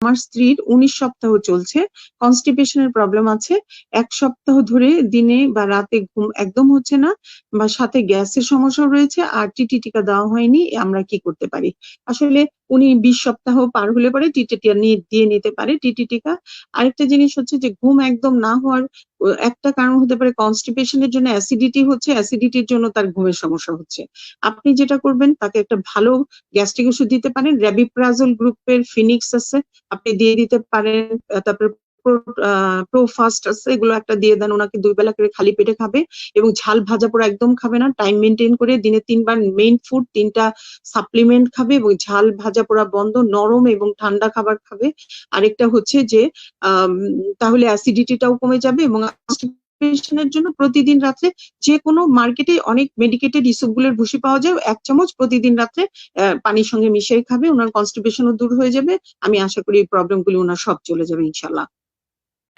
আমার স্ত্রীর উনিশ সপ্তাহ চলছে। কনস্টিপেশনের প্রবলেম আছে। এক সপ্তাহ ধরে দিনে বা রাতে ঘুম একদম হচ্ছে না বা সাথে গ্যাসের সমস্যা রয়েছে। আর টিটি টিকা দেওয়া হয়নি আমরা কি করতে পারি? আসলে উনি বিশ সপ্তাহ পার হলে পরে টিটি টিকা দিয়ে নিতে পারে টিটি টিকা। আরেকটা জিনিস হচ্ছে যে, ঘুম একদম না হওয়ার একটা কারণ হতে পারে কনস্টিপেশনের জন্য অ্যাসিডিটি হচ্ছে অ্যাসিডিটির জন্য তার ঘুমের সমস্যা হচ্ছে। আপনি যেটা করবেন, তাকে একটা ভালো গ্যাস্ট্রিক ওষুধ দিতে পারেন র্যাবিপ্রাজল গ্রুপের ফিনিক্স আছে, আপনি দিয়ে দিতে পারেন তারপর প্রোফাস্ট আছে, এগুলো একটা দিয়ে দেন, ওনাকে দুই বেলা করে খালি পেটে খাবে এবং ঝাল ভাজা পোড়া একদম খাবে না টাইম মেনটেন করে দিনে তিনবার মেইন ফুড তিনটা সাপ্লিমেন্ট খাবে এবং ঝাল ভাজা পোড়া বন্ধ, নরম এবং ঠান্ডা খাবার খাবে। আরেকটা হচ্ছে যে তাহলে অ্যাসিডিটিটাও কমে যাবে এবং জন্য প্রতিদিন রাত্রে যে কোনো মার্কেটে অনেক মেডিকেটেড ইসবগুলের ভুসি পাওয়া যায়, এক চামচ প্রতিদিন রাত্রে পানির সঙ্গে মিশিয়ে খাবে, ওনার কনস্টিপেশনও দূর হয়ে যাবে। আমি আশা করি এই প্রবলেমগুলি ওনার সব চলে যাবে ইনশাল্লাহ